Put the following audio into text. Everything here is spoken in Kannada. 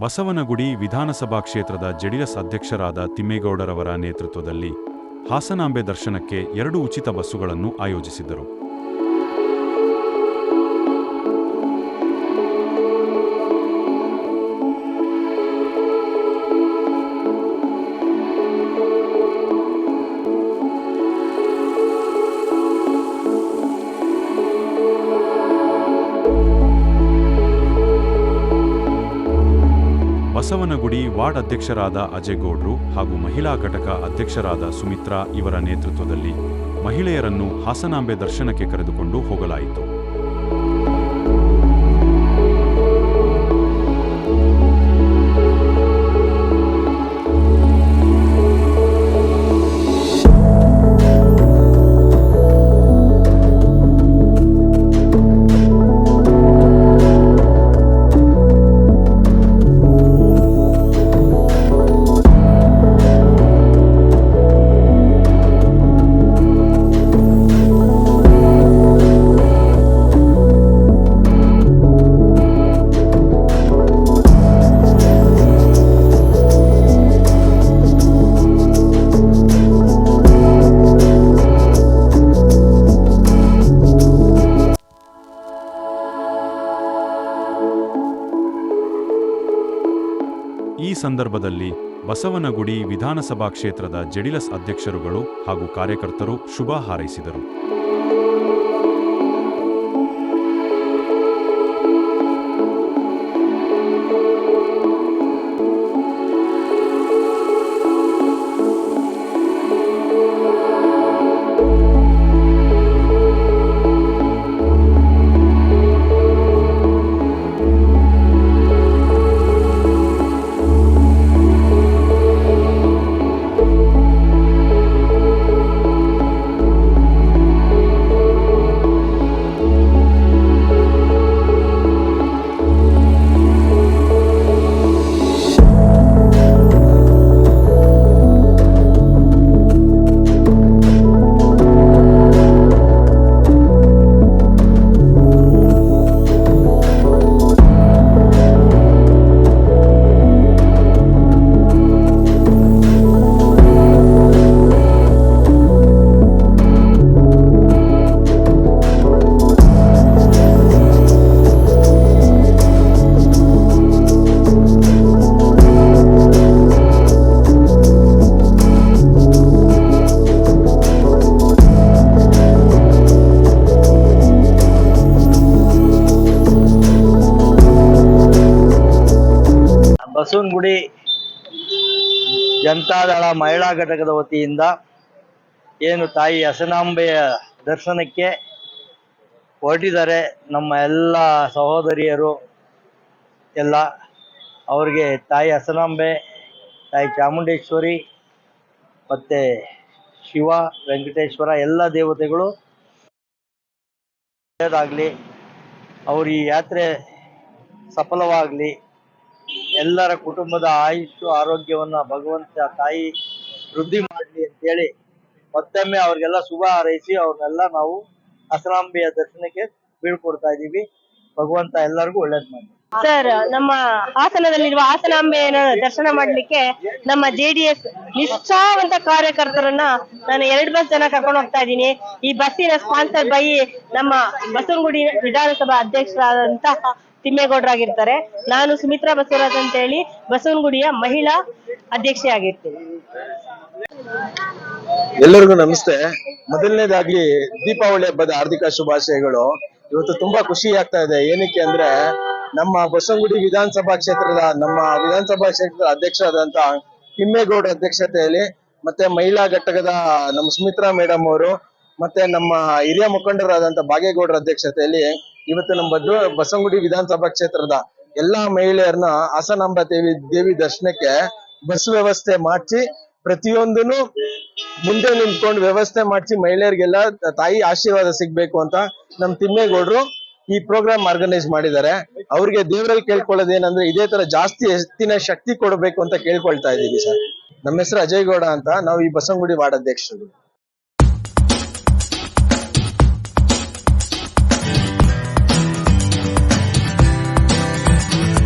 ಬಸವನಗುಡಿ ವಿಧಾನಸಭಾ ಕ್ಷೇತ್ರದ ಜೆಡಿಎಸ್ ಅಧ್ಯಕ್ಷರಾದ ತಿಮ್ಮೇಗೌಡರವರ ನೇತೃತ್ವದಲ್ಲಿ ಹಾಸನಾಂಬೆ ದರ್ಶನಕ್ಕೆ ಎರಡು ಉಚಿತ ಬಸ್ಸುಗಳನ್ನು ಆಯೋಜಿಸಿದ್ದರು. ಬಸವನಗುಡಿ ವಾರ್ಡ್ ಅಧ್ಯಕ್ಷರಾದ ಅಜಯ್ ಗೌಡ್ರು ಹಾಗೂ ಮಹಿಳಾ ಘಟಕ ಅಧ್ಯಕ್ಷರಾದ ಸುಮಿತ್ರಾ ಇವರ ನೇತೃತ್ವದಲ್ಲಿ ಮಹಿಳೆಯರನ್ನು ಹಾಸನಾಂಬೆ ದರ್ಶನಕ್ಕೆ ಕರೆದುಕೊಂಡು ಹೋಗಲಾಯಿತು. ಈ ಸಂದರ್ಭದಲ್ಲಿ ಬಸವನಗುಡಿ ವಿಧಾನಸಭಾ ಕ್ಷೇತ್ರದ ಜೆಡಿಎಸ್ ಅಧ್ಯಕ್ಷರುಗಳು ಹಾಗೂ ಕಾರ್ಯಕರ್ತರು ಶುಭ ಹಾರೈಸಿದರು. ಬಸವನಗುಡಿ ಜನತಾದಳ ಮಹಿಳಾ ಘಟಕದ ವತಿಯಿಂದ ಏನು ತಾಯಿ ಹಸನಾಂಬೆಯ ದರ್ಶನಕ್ಕೆ ಹೊರಟಿದ್ದಾರೆ. ನಮ್ಮ ಎಲ್ಲ ಸಹೋದರಿಯರು, ಎಲ್ಲ ಅವರಿಗೆ ತಾಯಿ ಹಸನಾಂಬೆ ತಾಯಿ ಚಾಮುಂಡೇಶ್ವರಿ ಮತ್ತು ಶಿವ, ವೆಂಕಟೇಶ್ವರ ಎಲ್ಲ ದೇವತೆಗಳು ಒಳ್ಳೆಯದಾಗಲಿ ಅವ್ರ ಈ ಯಾತ್ರೆ ಸಫಲವಾಗಲಿ ಎಲ್ಲರ ಕುಟುಂಬದ ಆಯುಷು, ಆರೋಗ್ಯವನ್ನ ಭಗವಂತ ತಾಯಿ ವೃದ್ಧಿ ಮಾಡಲಿ ಅಂತೇಳಿ ಮತ್ತೊಮ್ಮೆ ಅವ್ರಿಗೆಲ್ಲ ಶುಭ ಹಾರೈಸಿ ಅವ್ರನ್ನೆಲ್ಲ ನಾವು ಹಸನಾಂಬೆಯ ದರ್ಶನಕ್ಕೆ ಬೀಳ್ಕೊಡ್ತಾ ಇದೀವಿ. ಭಗವಂತ ಎಲ್ಲರಿಗೂ ಒಳ್ಳೇದ್ ಮಾಡಿ ಸರ್, ನಮ್ಮ ಹಾಸನದಲ್ಲಿರುವ ಹಾಸನಾಂಬೆಯನ್ನು ದರ್ಶನ ಮಾಡ್ಲಿಕ್ಕೆ ನಮ್ಮ ಜೆಡಿಎಸ್ ನಿಷ್ಠಾವಂತ ಕಾರ್ಯಕರ್ತರನ್ನ ನಾನು ಎರಡು ಬಸ್ ಜನ ಕರ್ಕೊಂಡು ಹೋಗ್ತಾ ಇದ್ದೀನಿ. ಈ ಬಸ್ಸಿನ ಸ್ಪಾನ್ಸರ್ ಬೈ ನಮ್ಮ ಬಸವನಗುಡಿ ವಿಧಾನಸಭಾ ಅಧ್ಯಕ್ಷರಾದಂತಹ ತಿಮ್ಮೇಗೌಡರಾಗಿರ್ತಾರೆ. ನಾನು ಸುಮಿತ್ರಾ ಬಸವರಾಜ್ ಅಂತ ಹೇಳಿ ಬಸವನಗುಡಿಯ ಮಹಿಳಾ ಅಧ್ಯಕ್ಷೆ ಆಗಿರ್ತೀನಿ ಎಲ್ಲರಿಗೂ ನಮಸ್ತೆ. ಮೊದಲನೇದಾಗಿ ದೀಪಾವಳಿ ಹಬ್ಬದ ಹಾರ್ದಿಕ ಶುಭಾಶಯಗಳು. ಇವತ್ತು ತುಂಬಾ ಖುಷಿ ಆಗ್ತಾ ಇದೆ. ಏನಕ್ಕೆ ಅಂದ್ರೆ ನಮ್ಮ ಬಸವನಗುಡಿ ವಿಧಾನಸಭಾ ಕ್ಷೇತ್ರದ, ನಮ್ಮ ವಿಧಾನಸಭಾ ಕ್ಷೇತ್ರದ ಅಧ್ಯಕ್ಷರಾದಂತ ತಿಮ್ಮೇಗೌಡ ಅಧ್ಯಕ್ಷತೆಯಲ್ಲಿ ಮತ್ತೆ ಮಹಿಳಾ ಘಟಕದ ನಮ್ಮ ಸುಮಿತ್ರಾ ಮೇಡಮ್ ಅವರು ಮತ್ತೆ ನಮ್ಮ ಹಿರಿಯ ಮುಖಂಡರಾದಂತ ಬಾಗೇಗೌಡರ ಅಧ್ಯಕ್ಷತೆಯಲ್ಲಿ ಇವತ್ತು ನಮ್ಮ ಬದ್ದು ಬಸವಗುಡಿ ವಿಧಾನಸಭಾ ಕ್ಷೇತ್ರದ ಎಲ್ಲಾ ಮಹಿಳೆಯರನ್ನ ಹಾಸನಾಂಬ ದೇವಿ ದೇವಿ ದರ್ಶನಕ್ಕೆ ಬಸ್ ವ್ಯವಸ್ಥೆ ಮಾಡಿಸಿ ಪ್ರತಿಯೊಂದನ್ನು ಮುಂದೆ ನಿಂತ್ಕೊಂಡು ವ್ಯವಸ್ಥೆ ಮಾಡಿಸಿ ಮಹಿಳೆಯರಿಗೆಲ್ಲ ತಾಯಿ ಆಶೀರ್ವಾದ ಸಿಗ್ಬೇಕು ಅಂತ ನಮ್ ತಿಮ್ಮೇಗೌಡರು ಈ ಪ್ರೋಗ್ರಾಮ್ ಆರ್ಗನೈಸ್ ಮಾಡಿದ್ದಾರೆ. ಅವ್ರಿಗೆ ದೇವರಲ್ಲಿ ಕೇಳ್ಕೊಳ್ಳೋದು ಏನಂದ್ರೆ ಇದೇ ತರ ಜಾಸ್ತಿ ಹೆಚ್ಚಿನ ಶಕ್ತಿ ಕೊಡಬೇಕು ಅಂತ ಕೇಳ್ಕೊಳ್ತಾ ಇದ್ದೀವಿ ಸರ್. ನಮ್ಮ ಹೆಸರು ಅಜಯ್ ಗೌಡ ಅಂತ. ನಾವು ಈ ಬಸವಂಗುಡಿ ವಾರ್ಡ್ ಅಧ್ಯಕ್ಷರು.